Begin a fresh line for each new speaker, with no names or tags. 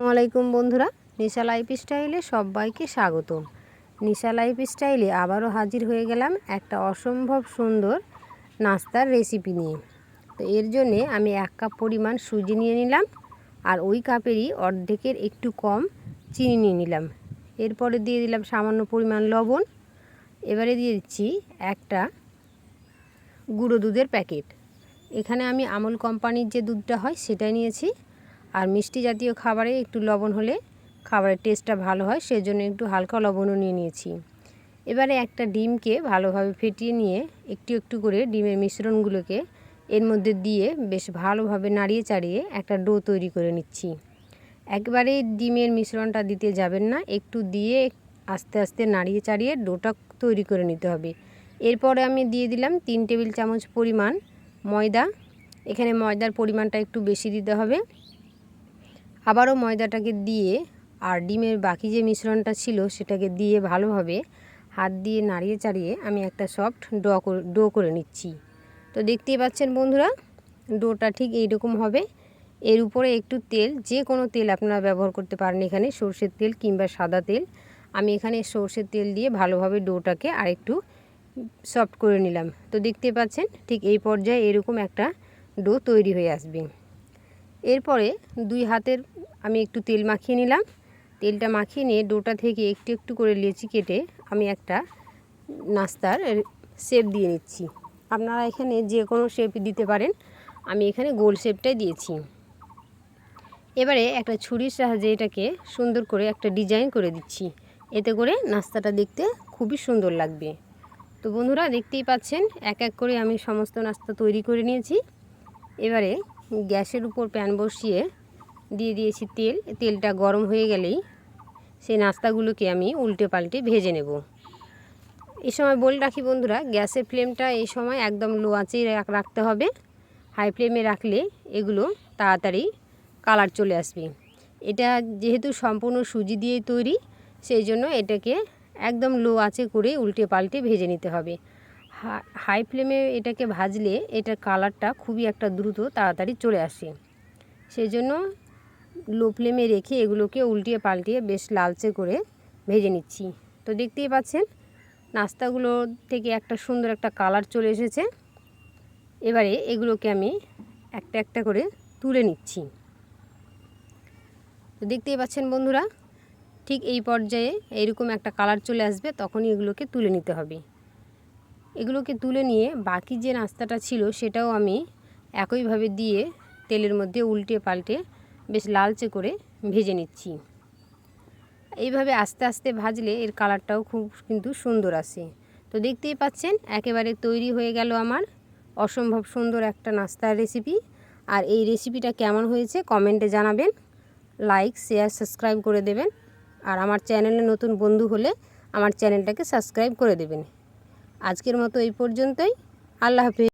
আসসালামাইকুম বন্ধুরা, নিশা লাইফ স্টাইলে সবাইকে স্বাগতম। নিশা লাইফ স্টাইলে আবারও হাজির হয়ে গেলাম একটা অসম্ভব সুন্দর নাস্তার রেসিপি নিয়ে। তো এর জন্যে আমি এক কাপ পরিমাণ সুজি নিয়ে নিলাম আর ওই কাপেরই অর্ধেকের একটু কম চিনি নিয়ে নিলাম। এরপরে দিয়ে দিলাম সামান্য পরিমাণ লবণ। এবারে দিয়ে দিচ্ছি একটা গুঁড়ো দুধের প্যাকেট। এখানে আমি আমুল কোম্পানির যে দুধটা হয় সেটাই নিয়েছি। আর মিষ্টি জাতীয় খাবারে একটু লবণ হলে খাবারের টেস্টটা ভালো হয়, সেজন্য একটু হালকা লবণও নিয়ে নিয়েছি। এবারে একটা ডিমকে ভালোভাবে ফেটিয়ে নিয়ে একটু একটু করে ডিমের মিশ্রণগুলোকে এর মধ্যে দিয়ে বেশ ভালোভাবে নাড়িয়ে চাড়িয়ে একটা ডো তৈরি করে নিচ্ছি। একবারে ডিমের মিশ্রণটা দিতে যাবেন না, একটু দিয়ে আস্তে আস্তে নাড়িয়ে চাড়িয়ে ডোটা তৈরি করে নিতে হবে। এরপরে আমি দিয়ে দিলাম তিন টেবিল চামচ পরিমাণ ময়দা। এখানে ময়দার পরিমাণটা একটু বেশি দিতে হবে। আবারও ময়দাটাকে দিয়ে আর ডিমের বাকি যে মিশ্রণটা ছিল সেটাকে দিয়ে ভালোভাবে হাত দিয়ে নাড়িয়ে চাড়িয়ে আমি একটা সফট ডো ডো করে নিচ্ছি। তো দেখতেই পাচ্ছেন বন্ধুরা ডোটা ঠিক এইরকম হবে। এর উপরে একটু তেল, যে কোনো তেল আপনারা ব্যবহার করতে পারেন এখানে, সর্ষের তেল কিংবা সাদা তেল। আমি এখানে সর্ষের তেল দিয়ে ভালোভাবে ডোটাকে আরেকটু সফট করে নিলাম। তো দেখতে পাচ্ছেন, ঠিক এই পর্যায়ে এরকম একটা ডো তৈরি হয়ে আসবে। এরপরে দুই হাতের আমি একটু তেল মাখিয়ে নিলাম। তেলটা মাখিয়ে নিয়ে ডোটা থেকে একটু একটু করে লেচি কেটে আমি একটা নাস্তার শেপ দিয়ে নিচ্ছি। আপনারা এখানে যে কোনো শেপ দিতে পারেন। আমি এখানে গোল শেপটাই দিয়েছি। এবারে একটা ছুরির সাহায্যে এটাকে সুন্দর করে একটা ডিজাইন করে দিচ্ছি। এতে করে নাস্তাটা দেখতে খুবই সুন্দর লাগবে। তো বন্ধুরা, দেখতেই পাচ্ছেন, এক এক করে আমি সমস্ত নাস্তা তৈরি করে নিয়েছি। এবারে গ্যাসের উপর প্যান বসিয়ে দিয়ে দিয়েছি তেল। তেলটা গরম হয়ে গেলেই সেই নাস্তাগুলোকে আমি উল্টে পাল্টে ভেজে নেব। এই সময় বলে রাখি বন্ধুরা, গ্যাসের ফ্লেমটা এই সময় একদম লো আঁচেই রাখতে হবে। হাই ফ্লেমে রাখলে এগুলো তাড়াতাড়ি কালার চলে আসবে। এটা যেহেতু সম্পূর্ণ সুজি দিয়েই তৈরি, সেই জন্য এটাকে একদম লো আঁচে করে উল্টে পাল্টে ভেজে নিতে হবে। হাই ফ্লেমে এটাকে ভাজলে এটার কালারটা খুবই একটা দ্রুত তাড়াতাড়ি চলে আসে। সেই জন্য লো ফ্লেমে রেখে এগুলোকে উল্টিয়ে পাল্টিয়ে বেশ লালচে করে ভেজে নিচ্ছি। তো দেখতেই পাচ্ছেন, নাস্তাগুলো থেকে একটা সুন্দর একটা কালার চলে এসেছে। এবারে এগুলোকে আমি একটা একটা করে তুলে নিচ্ছি। তো দেখতেই পাচ্ছেন বন্ধুরা, ঠিক এই পর্যায়ে এরকম একটা কালার চলে আসবে, তখনই এগুলোকে তুলে নিতে হবে। এগুলোকে তুলে নিয়ে বাকি যে নাস্তাটা ছিল, সেটাও আমি একইভাবে দিয়ে তেলের মধ্যে উল্টে পাল্টে বেশ লালচে করে ভেজে নিচ্ছি। এইভাবে আস্তে আস্তে ভাজলে এর কালারটাও খুব কিন্তু সুন্দর আসে। তো দেখতেই পাচ্ছেন, একেবারে তৈরি হয়ে গেল আমার অসম্ভব সুন্দর একটা নাস্তার রেসিপি আর এই রেসিপিটা কেমন হয়েছে কমেন্টে জানাবেন। লাইক শেয়ার সাবস্ক্রাইব করে দেবেন। আর আমার চ্যানেলে নতুন বন্ধু হলে আমার চ্যানেলটাকে সাবস্ক্রাইব করে দেবেন। আজকের মতো এই পর্যন্তই। আল্লাহ হাফিজ।